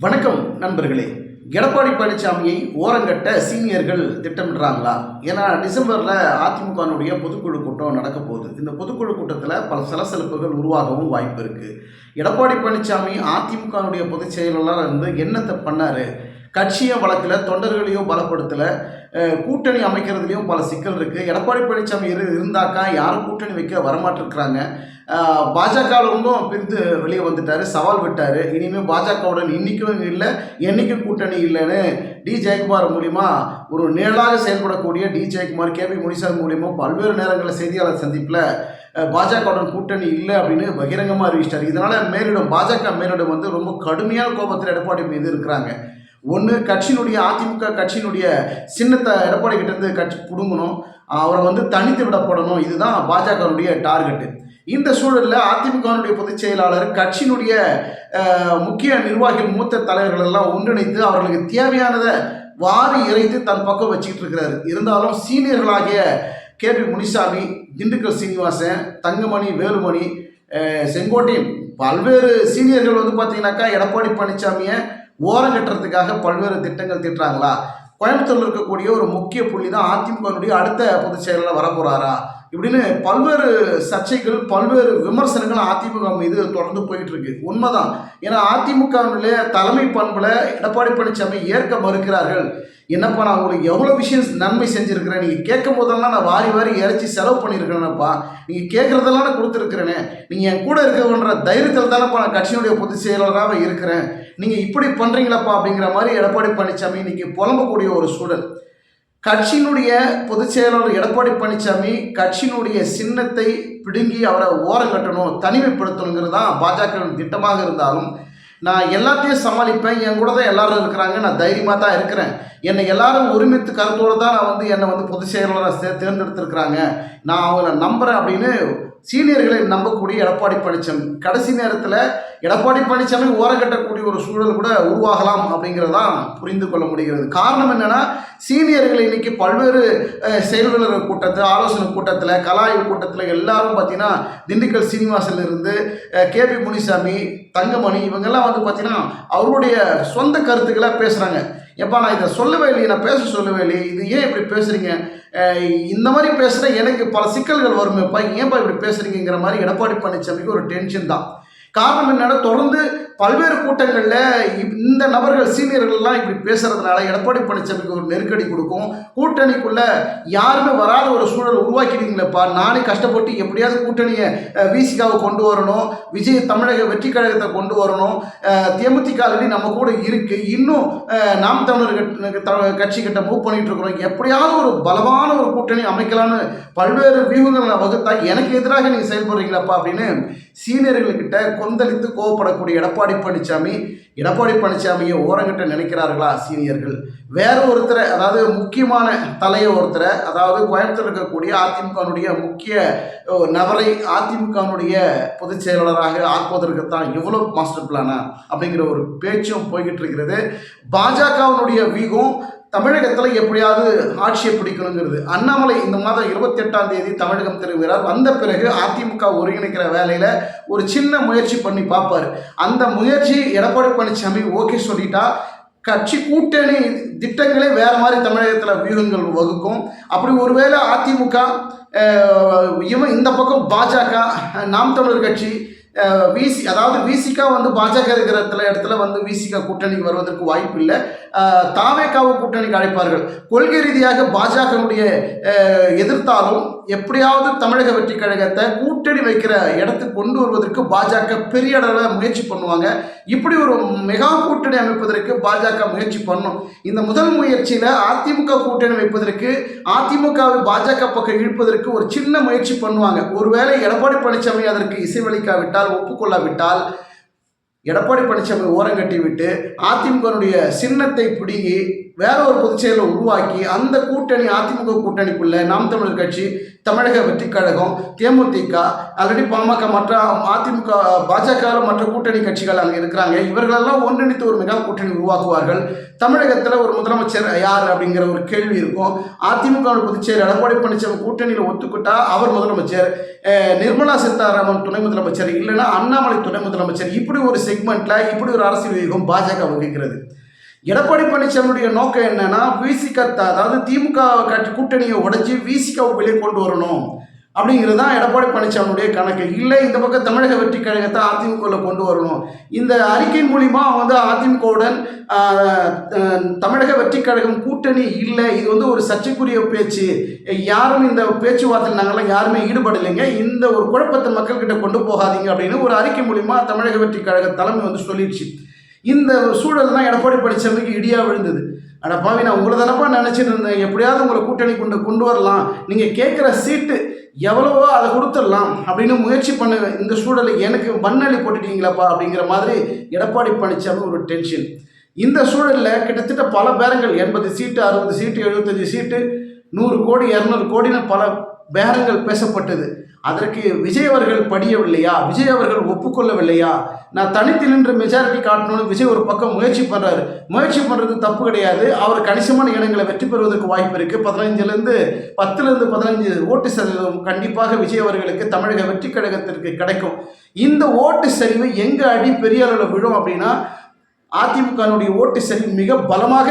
வணக்கம் நண்பர்களே. எடப்பாடி பழனிசாமியை ஓரங்கட்ட சீனியர்கள் திட்டமிடுறாங்களா? ஏன்னா டிசம்பரில் அதிமுகனுடைய பொதுக்குழு கூட்டம் நடக்க போகுது. இந்த பொதுக்குழு கூட்டத்தில் பல சலசலப்புகள் உருவாகவும் வாய்ப்பு இருக்குது எடப்பாடி பழனிசாமி அதிமுகனுடைய பொதுச் செயலாளர் வந்து என்னத்தை பண்ணார்? கட்சியை வழக்கில் தொண்டர்களையும் பலப்படுத்தலை? கூட்டணி அமைக்கிறதுலையும் பல சிக்கல் இருக்குது எடப்பாடி பழனிசாமி இரு இருந்தாக்கா யாரும் கூட்டணி வைக்க வரமாட்டிருக்கிறாங்க. பாஜகவிலிருந்தும் பிரிந்து வெளியே வந்துட்டார் சவால் விட்டார். இனிமேல் பாஜகவுடன் இன்னைக்கும் இல்லை என்றைக்கும் கூட்டணி இல்லைன்னு டி. ஜெயக்குமார் மூலிமா ஒரு நிழலாக செயல்படக்கூடிய D. Jayakumar K. P. Munisamy மூலிமா பல்வேறு நேரங்களில் செய்தியாளர் சந்திப்பில் பாஜகவுடன் கூட்டணி இல்லை அப்படின்னு பகிரங்கமாக அறிவிச்சிட்டார். இதனால் மேலிடம் பாஜக மேலிடம் வந்து ரொம்ப கடுமையான கோபத்தில் எடப்பாடி மீது இருக்கிறாங்க. ஒன்று கட்சியினுடைய அதிமுக கட்சியினுடைய சின்னத்தை எடப்பாடி கிட்டேருந்து கட்சி பிடுங்கணும் அவரை வந்து தனித்து விடப்படணும் இதுதான் பாஜகவுடைய டார்கெட்டு. இந்த சூழலில் அதிமுகவினுடைய பொதுச் செயலாளர் கட்சியினுடைய முக்கிய நிர்வாகிகள் மூத்த தலைவர்கள் எல்லாம் ஒன்றிணைத்து அவர்களுக்கு தேவையானதை வாரி இறைத்து தன் பக்கம் வச்சுக்கிட்டு இருக்கிறார். இருந்தாலும் சீனியர்களாகிய கே. பி. முனிசாமி திண்டுக்கல் சீனிவாசன் தங்கமணி வேலுமணி செங்கோட்டையன் பல்வேறு சீனியர்கள் வந்து பார்த்தீங்கன்னாக்கா எடப்பாடி பழனிசாமியை ஓரம் கட்டுறதுக்காக பல்வேறு திட்டங்கள் திட்டுறாங்களா? கோயம்புத்தூரில் இருக்கக்கூடிய ஒரு முக்கிய புள்ளி தான் அதிமுகனுடைய அடுத்த பொதுச் செயலில் வரப்போகிறாரா இப்படின்னு பல்வேறு சர்ச்சைகள் பல்வேறு விமர்சனங்கள் அதிமுக மீது தொடர்ந்து போயிட்டு இருக்கு உண்மைதான். ஏன்னா அதிமுகவினுடைய தலைமை பண்பில் எடப்பாடி பழனிசாமி ஏற்க மறுக்கிறார்கள். என்னப்பா நான் உங்களுக்கு எவ்வளோ விஷயம் நன்மை செஞ்சுருக்கிறேன்? நீங்கள் கேட்கும் போதெல்லாம் நான் வாரி வாரி இறைச்சி செலவு பண்ணியிருக்கிறேனப்பா. நீங்கள் கேட்குறதெல்லாம் நான் கொடுத்துருக்குறேனே. நீங்கள் என் கூட இருக்கவன்ற தைரியத்தில் தானப்பா நான் கட்சியினுடைய பொதுச் செயலாளராக இருக்கிறேன். நீங்கள் இப்படி பண்ணுறீங்களப்பா அப்படிங்கிற மாதிரி எடப்பாடி பழனிசாமி இன்றைக்கி புலம்பக்கூடிய ஒரு சூழல். கட்சியினுடைய பொதுச் செயலாளர் எடப்பாடி பழனிசாமி கட்சியினுடைய சின்னத்தை பிடுங்கி அவரை ஓரம் கட்டணும் தனிமைப்படுத்தணுங்கிறது தான் பாஜகவின் திட்டமாக இருந்தாலும் நான் எல்லாத்தையும் சமாளிப்பேன் என் கூட தான் எல்லாரும் இருக்கிறாங்க நான் தைரியமாக தான் இருக்கிறேன். என்னை எல்லாரும் ஒருமித்து கருத்தோடு தான் நான் வந்து என்னை வந்து பொதுச் செயலாளராக தேர்ந்தெடுத்திருக்கிறாங்க. நான் அவங்கள நம்புகிறேன் அப்படின்னு சீனியர்களை நம்பக்கூடிய எடப்பாடி பழனிசாமி கடைசி நேரத்தில் எடப்பாடி பழனிசாமி ஓரங்கட்டக்கூடிய ஒரு சூழல் கூட உருவாகலாம் அப்படிங்கிறதான் புரிந்து கொள்ள முடிகிறது. காரணம் என்னென்னா சீனியர்கள் இன்னைக்கு பல்வேறு அஹ், கூட்டத்தில் ஆலோசனை கூட்டத்தில் கலாய்வு கூட்டத்தில் எல்லாரும் பார்த்தீங்கன்னா திண்டுக்கல் சீனிவாசன் இருந்து கே பி முனிசாமி தங்கமணி இவங்கெல்லாம் வந்து பார்த்தீங்கன்னா அவருடைய சொந்த கருத்துக்களை பேசுகிறாங்க எப்பா நான் இதை சொல்லவே இல்லையே நான் பேச சொல்லவே இல்லையே இது ஏன் இப்படி பேசுகிறீங்க இந்த மாதிரி பேசுனா எனக்கு பல சிக்கல்கள் வருமேப்பா ஏன்ப்பா இப்படி பேசுகிறீங்கிற மாதிரி எடப்பாடி பழனிசாமிக்கு ஒரு டென்ஷன் தான். காரணம் என்னன்னா தொடர்ந்து பல்வேறு கூட்டங்களில் இந்த நபர்கள் சீனியர்கள்லாம் இப்படி பேசுறதுனால எடப்பாடி பழனிசாமிக்கு ஒரு நெருக்கடி கொடுக்கும். கூட்டணிக்குள்ள யாருமே வராத ஒரு சூழல் உருவாக்கிட்டீங்களேப்பா நானே கஷ்டப்பட்டு எப்படியாவது கூட்டணியை விசிகாவை கொண்டு வரணும். விஜய் தமிழக வெற்றி கழகத்தை கொண்டு வரணும். தேமுதிக ஆல்ரெடி நம்ம கூட இருக்கு. இன்னும் நாம் தமிழர் கட்- த- கட்சி கிட்ட மூவ் பண்ணிட்டு இருக்கிறோம். எப்படியாவது ஒரு பலமான ஒரு கூட்டணி அமைக்கலாம்னு பல்வேறு வியூகங்களை வகுத்தா எனக்கு எதிராக நீங்கள் செயல்படுறீங்களப்பா அப்படின்னு சீனியர்கள்கிட்ட கொந்தளித்து கோவப்படக்கூடிய எடப்பாடி பழனிசாமி எடப்பாடி பழனிசாமியை ஓரங்கிட்ட நினைக்கிறார்களா சீனியர்கள்? வேற ஒருத்தரை அதாவது முக்கியமான தலையை ஒருத்தரை அதாவது கோயம்புத்தூர் இருக்கக்கூடிய அதிமுகனுடைய முக்கிய நபரை அதிமுகனுடைய பொதுச் செயலாளராக ஆக்குவதற்குத்தான் எவ்வளோ இவ்வளோ மாஸ்டர் பிளானா அப்படிங்கிற ஒரு பேச்சும் போய்கிட்டு இருக்கிறது. பாஜகவினுடைய வீகம் தமிழகத்தில் எப்படியாவது ஆட்சியை பிடிக்கணுங்கிறது. அண்ணாமலை இந்த மாதம் இருபத்தி எட்டாம் தேதி தமிழகம் திரும்புகிறார். வந்த பிறகு அதிமுக ஒருங்கிணைக்கிற வேலையில் ஒரு சின்ன முயற்சி பண்ணி பார்ப்பார். அந்த முயற்சி எடப்பாடி பழனிசாமி ஓகே சொல்லிட்டா கட்சி கூட்டணி திட்டங்களே வேறு மாதிரி தமிழகத்தில் வியூகங்கள் வகுக்கும். அப்படி ஒருவேளை அதிமுக இவன் இந்த பக்கம் பாஜக நாம் தமிழர் கட்சி விசி அதாவது விசிகா வந்து பாஜக இருக்கிற இடத்துல இடத்துல வந்து விசிகா கூட்டணி வருவதற்கு வாய்ப்பு இல்லை. தாவேக்காவை கூட்டணிக்கு அழைப்பார்கள். கொள்கை ரீதியாக பாஜகனுடைய எதிர்த்தாலும் எப்படியாவது தமிழக வெற்றி கழகத்தை கூட்டணி வைக்கிற இடத்துக்கு கொண்டு வருவதற்கு பாஜக பெரிய அளவில் முயற்சி பண்ணுவாங்க. இப்படி ஒரு மெகா கூட்டணி அமைப்பதற்கு பாஜக முயற்சி பண்ணும். இந்த முதல் முயற்சியில் அதிமுக கூட்டணி வைப்பதற்கு அதிமுகவை பாஜக பக்கம் இழுப்பதற்கு ஒரு சின்ன முயற்சி பண்ணுவாங்க. ஒருவேளை எடப்பாடி பழனிசாமி அதற்கு இசைவளிக்காவிட்டால் ஒப்புக்கொள்ளாவிட்டால் எடப்பாடி பழனிசாமி ஓரங்கட்டி விட்டு அதிமுகனுடைய சின்னத்தை பிடுங்கி வேற ஒரு பொதுச்செயலை உருவாக்கி அந்த கூட்டணி அதிமுக கூட்டணிக்குள்ள நாம் தமிழர் கட்சி தமிழக வெற்றி கழகம் தேமுதிக ஆல்ரெடி பாமக மற்ற அதிமுக பாஜக மற்ற கூட்டணி கட்சிகள் அங்கே இருக்கிறாங்க. இவர்களெல்லாம் ஒன்றிணைத்து ஒரு மிக கூட்டணி உருவாக்குவார்கள். தமிழகத்தில் ஒரு முதலமைச்சர் யார் அப்படிங்கிற ஒரு கேள்வி இருக்கும். அதிமுக பொதுச்செயலர் எடப்பாடி பழனிசாமி கூட்டணியில் ஒத்துக்கிட்டா அவர் முதலமைச்சர். நிர்மலா சீதாராமன் துணை முதலமைச்சர் இல்லைன்னா அண்ணாமலை துணை முதலமைச்சர். இப்படி ஒரு செக்மெண்ட்ல இப்படி ஒரு அரசியல் வியூகம் பாஜக வகிக்கிறது. எடப்பாடி பழனிசாமியுடைய நோக்கம் என்னன்னா விசிக அதாவது திமுக கட்சி கூட்டணியை உடைச்சி விசிகாவை வெளியே கொண்டு வரணும். அப்படிங்கிறது தான் எடப்பாடி பழனிசாமியுடைய கணக்கு. இல்லை இந்த பக்கம் தமிழக வெற்றி கழகத்தை அதிமுகவில் கொண்டு வரணும். இந்த அறிக்கையின் மூலிமா வந்து அதிமுகவுடன் தமிழக வெற்றி கழகம் கூட்டணி இல்லை. இது வந்து ஒரு சர்ச்சைக்குரிய பேச்சு. யாரும் இந்த பேச்சுவார்த்தையில் நாங்கள்லாம் யாருமே ஈடுபடலைங்க. இந்த ஒரு குழப்பத்தை மக்கள்கிட்ட கொண்டு போகாதீங்க அப்படின்னு ஒரு அறிக்கை மூலிமா தமிழக வெற்றி கழக தலைமை வந்து சொல்லிடுச்சு. இந்த சூழல் தான் எடப்பாடி பழனிசாமிக்கு இடியா விழுந்தது. அடப்பாவி பாவி நான் உங்களை தானப்பா நினச்சிட்டு இருந்தேன். எப்படியாவது உங்களை கூட்டணி கொண்டு கொண்டு வரலாம். நீங்கள் கேட்குற சீட்டு எவ்வளவோ அதை கொடுத்துடலாம் அப்படின்னு முயற்சி பண்ண இந்த சூழலை எனக்கு மண்ணள்ளி போட்டுட்டீங்களாப்பா அப்படிங்கிற மாதிரி எடப்பாடி பழனிசாமி ஒரு டென்ஷன் இந்த சூழலில் கிட்டத்தட்ட பல பேரங்கள் எண்பது சீட்டு அறுபது சீட்டு எழுபத்தஞ்சு சீட்டு நூறு கோடி இரநூறு கோடின்னு பல பேரங்கள் பேசப்பட்டது. அதற்கு விஜய் அவர்கள் படியவில்லையா? விஜய் அவர்கள் ஒப்புக்கொள்ளவில்லையா? நான் தனித்து நின்று மெஜாரிட்டி காட்டணும்னு விஜய் ஒரு பக்கம் முயற்சி பண்ணுறாரு முயற்சி பண்ணுறது தப்பு கிடையாது. அவர் கணிசமான இடங்களை வெற்றி பெறுவதற்கு வாய்ப்பு இருக்குது பதினஞ்சுலேருந்து பத்துலேருந்து பதினஞ்சு ஓட்டு சதவீதம் கண்டிப்பாக விஜய் அவர்களுக்கு தமிழக வெற்றி கழகத்திற்கு கிடைக்கும். இந்த ஓட்டு சரிவு எங்கே அடி பெரிய அளவில் விழும் அப்படின்னா அதிமுகனுடைய ஓட்டு சரி மிக பலமாக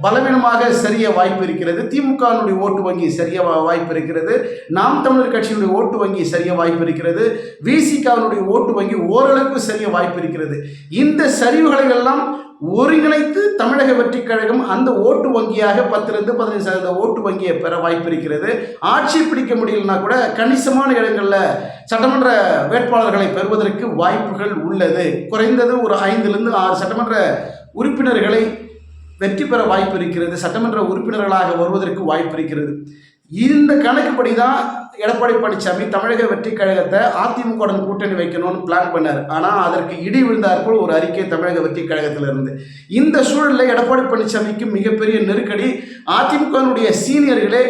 பலவீனமாக சரிய வாய்ப்பு இருக்கிறது. திமுகனுடைய ஓட்டு வங்கி சரிய வாய்ப்பு இருக்கிறது. நாம் தமிழர் கட்சியினுடைய ஓட்டு வங்கி சரிய வாய்ப்பு இருக்கிறது. விசிகாவினுடைய ஓட்டு வங்கி ஓரளவுக்கு சரிய வாய்ப்பு இருக்கிறது. இந்த சரிவுகளை எல்லாம் ஒருங்கிணைத்து தமிழக வெற்றி கழகம் அந்த ஓட்டு வங்கியாக பத்திலிருந்து பதினைந்து சதவீத ஓட்டு வங்கியை பெற வாய்ப்பு இருக்கிறது. ஆட்சி பிடிக்க முடியலனா கூட கணிசமான இடங்களில் சட்டமன்ற வேட்பாளர்களை பெறுவதற்கு வாய்ப்புகள் உள்ளது. குறைந்தது ஒரு ஐந்திலிருந்து ஆறு சட்டமன்ற உறுப்பினர்களை வெற்றி பெற வாய்ப்பு இருக்கிறது. சட்டமன்ற உறுப்பினர்களாக வருவதற்கு வாய்ப்பு இருக்கிறது. இந்த கணக்குப்படி தான் எடப்பாடி பழனிசாமி தமிழக வெற்றி கழகத்தை அதிமுகவுடன் கூட்டணி வைக்கணும்னு பிளான் பண்ணார். ஆனால் அதற்கு இடி விழுந்தாற்போல் ஒரு அறிக்கை தமிழக வெற்றி கழகத்திலிருந்து. இந்த சூழலில் எடப்பாடி பழனிசாமிக்கு மிகப்பெரிய நெருக்கடி அதிமுகவினுடைய சீனியர்களே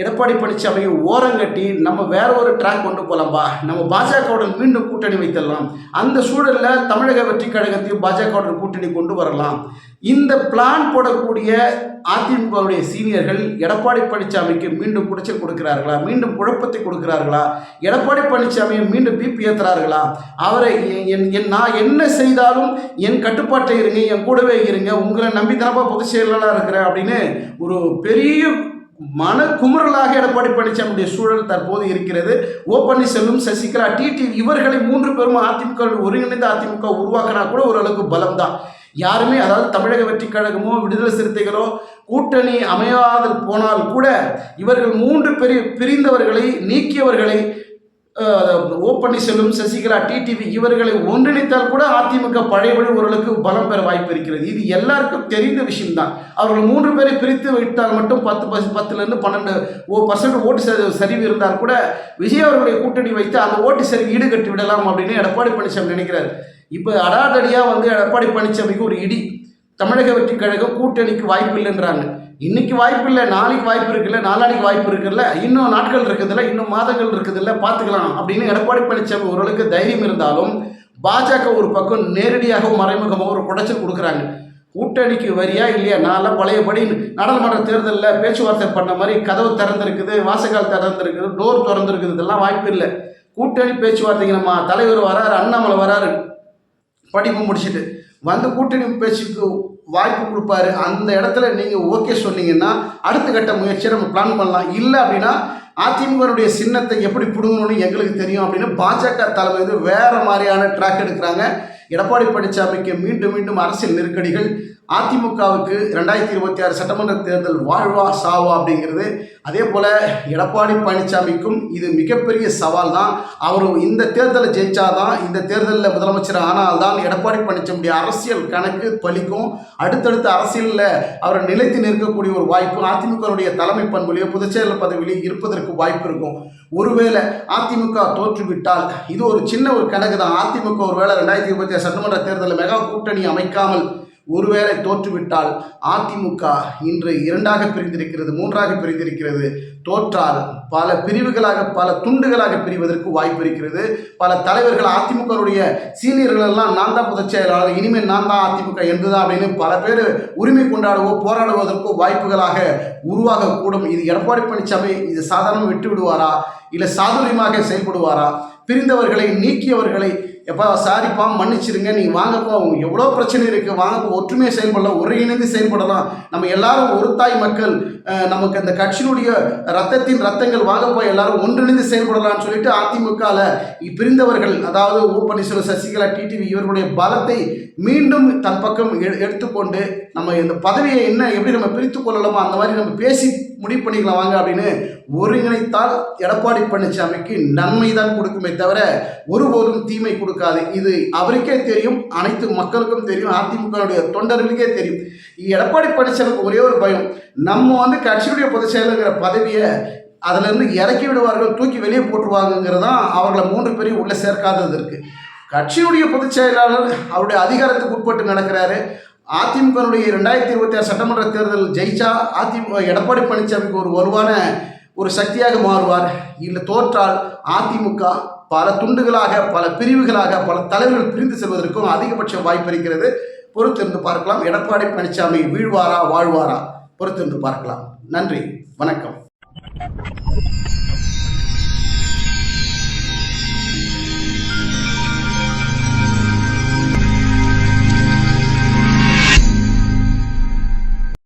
எடப்பாடி பழனிசாமியை ஓரங்கட்டி நம்ம வேற ஒரு ட்ராக் கொண்டு போகலாம்பா நம்ம பாஜகவுடன் மீண்டும் கூட்டணி வைத்திடலாம். அந்த சூழலில் தமிழக வெற்றி கழகத்தையும் பாஜகவுடன் கூட்டணி கொண்டு வரலாம். இந்த பிளான் போடக்கூடிய அதிமுகவுடைய சீனியர்கள் எடப்பாடி பழனிசாமிக்கு மீண்டும் குடிச்சல் கொடுக்கிறார்களா? மீண்டும் குழப்பத்தை கொடுக்கிறார்களா? எடப்பாடி பழனிசாமியை மீண்டும் பிபி ஏற்றுறார்களா அவரை என் என் நான் என்ன செய்தாலும் என் கட்டுப்பாட்டை இருங்க என் கூடவே இருங்க உங்களை நம்பி தானப்பா பொதுச் செயலாளராக இருக்கிறேன் அப்படின்னு ஒரு பெரிய மன குமுறலாக எடப்பாடி பழனிசாமியுடைய சூழல் தற்போது இருக்கிறது. ஓ பன்னீர்செல்வம் சசிகலா டிடி இவர்களை மூன்று பேரும் அதிமுக ஒருங்கிணைந்த அதிமுக உருவாக்கினா கூட ஓரளவுக்கு பலம் தான் யாருமே அதாவது தமிழக வெற்றி கழகமோ விடுதலை சிறுத்தைகளோ கூட்டணி அமையாதல் போனால் கூட இவர்கள் மூன்று பெரிய பிரிந்தவர்களை நீக்கியவர்களை ஓ பன்னீர்செல்வம் சசிகலா டிடிவி இவர்களை ஒன்றிணைத்தால் கூட அதிமுக பழையபடி ஓரளவுக்கு பலம் பெற வாய்ப்பு இருக்கிறது. இது எல்லாருக்கும் தெரிந்த விஷயம்தான். அவர்கள் மூன்று பேரை பிரித்து விட்டால் மட்டும் பத்து பஸ் பத்துலேருந்து பன்னெண்டு ஓ பர்சன்ட் ஓட்டு சரி- சரிவு இருந்தால் கூட விஜய் அவர்களுடைய கூட்டணி வைத்து அந்த ஓட்டு சரிவு ஈடுகட்டி விடலாம் அப்படின்னு எடப்பாடி பழனிசாமி நினைக்கிறார். இப்போ அடாதடியாக வந்து எடப்பாடி பழனிசாமிக்கு ஒரு இடி தமிழக வெற்றி கழகம் கூட்டணிக்கு வாய்ப்பு இல்லைன்றாங்க இன்னைக்கு வாய்ப்பு இல்லை நாளைக்கு வாய்ப்பு இருக்குல்ல நாளானிக்கு வாய்ப்பு இருக்குல்ல இன்னும் நாட்கள் இருக்குதுல்ல இன்னும் மாதங்கள் இருக்குதுல்ல பார்த்துக்கலாம் அப்படின்னு எடப்பாடி பழனிசாமி ஓரளவுக்கு தைரியம் இருந்தாலும் பாஜக ஒரு பக்கம் நேரடியாகவும் மறைமுகமாக ஒரு குடைச்சல் கொடுக்குறாங்க. கூட்டணிக்கு வரியா இல்லையா? நான்லாம் பழையபடி நாடாளுமன்ற தேர்தலில் பேச்சுவார்த்தை பண்ண மாதிரி கதவு திறந்திருக்குது வாசகால் திறந்திருக்குது டோர் திறந்திருக்குது இதெல்லாம் வாய்ப்பு இல்லை. கூட்டணி பேச்சுவார்த்தைக்கு நம்ம தலைவர் வராரு அண்ணாமலை வராரு. படிப்பு முடிச்சுட்டு வந்து கூட்டணி பேச்சுக்கு வாய்ப்பு கொடுப்பாரு. அந்த இடத்துல நீங்கள் ஓகே சொன்னீங்கன்னா அடுத்த கட்ட முயற்சியை நம்ம பிளான் பண்ணலாம். இல்லை அப்படின்னா அதிமுகனுடைய சின்னத்தை எப்படி பிடுங்கணும்னு எங்களுக்கு தெரியும் அப்படின்னு பாஜக தலைமை வந்து வேறு மாதிரியான ட்ராக் எடுக்கிறாங்க. எடப்பாடி பழனிசாமிக்கு மீண்டும் மீண்டும் அரசியல் நெருக்கடிகள் அதிமுகவுக்கு ரெண்டாயிரத்தி இருபத்தி ஆறு சட்டமன்ற தேர்தல் வாழ்வா சாவா அப்படிங்கிறது. அதே போல் எடப்பாடி பழனிசாமிக்கும் இது மிகப்பெரிய சவால் தான் அவர் இந்த தேர்தலை ஜெயிச்சாதான் இந்த தேர்தலில் முதலமைச்சர் ஆனால்தான் எடப்பாடி பழனிசாமியுடைய அரசியல் கணக்கு பலிக்கும். அடுத்தடுத்த அரசியலில் அவர் நிலைத்து நிற்கக்கூடிய ஒரு வாய்ப்பு அதிமுகவுடைய தலைமை பண்புலையோ புதுச்சேரியில் பதவியிலையும் இருப்பதற்கு வாய்ப்பு இருக்கும். ஒருவேளை அதிமுக தோற்றுவிட்டால் இது ஒரு சின்ன ஒரு கணக்கு தான் அதிமுக ஒருவேளை ரெண்டாயிரத்தி இருபத்தி சட்டமன்ற தேர்தலில் மெகா கூட்டணி அமைக்காமல் ஒருவேளை தோற்றுவிட்டால் அதிமுக இன்று இரண்டாக பிரிந்திருக்கிறது மூன்றாக பிரிந்திருக்கிறது. தோற்றால் பல பிரிவுகளாக பல துண்டுகளாக பிரிவதற்கு வாய்ப்பு இருக்கிறது. பல தலைவர்கள் அதிமுகவுடைய சீனியர்கள் எல்லாம் நான் தான் பொதுச் செயலாளர் இனிமேல் நான் தான் அதிமுக என்றுதான் அப்படின்னு பல பேர் உரிமை கொண்டாடுவோ போராடுவதற்கோ வாய்ப்புகளாக உருவாகக்கூடும். இது எடப்பாடி பழனிசாமி இது சாதாரண விட்டு விடுவாரா இல்லை சாதுரியமாக செயல்படுவாரா? பிரிந்தவர்களை நீக்கியவர்களை எப்பா சாரிப்பா மன்னிச்சிருங்க நீங்கள் வாங்கப்பா உங்களுக்கு எவ்வளோ பிரச்சனை இருக்குது வாங்கப்பா ஒற்றுமையாக செயல்படலாம் ஒருங்கிணைந்து செயல்படலாம். நம்ம எல்லாரும் ஒரு தாய் மக்கள் நமக்கு அந்த கட்சியினுடைய ரத்தத்தின் ரத்தங்கள் வாங்கப்பா எல்லாரும் ஒன்றிணைந்து செயல்படலாம்னு சொல்லிட்டு அதிமுகவில் பிரிந்தவர்கள் அதாவது ஓ பன்னீர்செல்வம் சசிகலா டிடிவி இவர்களுடைய பலத்தை மீண்டும் தன் பக்கம் எ- எடுத்துக்கொண்டு நம்ம இந்த பதவியை என்ன எப்படி நம்ம பிரித்து கொள்ளலாமோ அந்த மாதிரி நம்ம பேசி முடிவு பண்ணிக்கலாம் வாங்க அப்படின்னு ஒருங்கிணைத்தால் எடப்பாடி பழனிசாமிக்கு நன்மை தான் கொடுக்குமே தவிர ஒருபோதும் தீமை கொடு கொடுக்காது. இது அவருக்கே தெரியும் அனைத்து மக்களுக்கும் தெரியும் அதிமுகவுடைய தொண்டர்களுக்கே தெரியும். எடப்பாடி பழனிசாமிக்கு ஒரே ஒரு பயம் நம்ம வந்து கட்சியுடைய பொதுச் செயலர்கிற பதவியை அதிலிருந்து இறக்கி விடுவார்கள் தூக்கி வெளியே போட்டுருவாங்கங்கிறது தான் அவர்களை மூன்று பேரையும் உள்ளே சேர்க்காதது இருக்குது கட்சியுடைய பொதுச் செயலாளர் அவருடைய அதிகாரத்துக்கு உட்பட்டு நடக்கிறாரு. அதிமுகனுடைய ரெண்டாயிரத்தி இருபத்தி ஆறு சட்டமன்ற தேர்தல் ஜெயிச்சா அதிமுக எடப்பாடி பழனிசாமிக்கு ஒரு வலுவான ஒரு சக்தியாக மாறுவார். இல்லை தோற்றால் அதிமுக பல துண்டுகளாக பல பிரிவுகளாக பல தலைவர்கள் பிரிந்து செல்வதற்கும் அதிகபட்ச வாய்ப்பு இருக்கிறது. பொறுத்திருந்து பார்க்கலாம். எடப்பாடி பழனிசாமி வீழ்வாரா வாழ்வாரா? பொறுத்திருந்து பார்க்கலாம். நன்றி. வணக்கம்.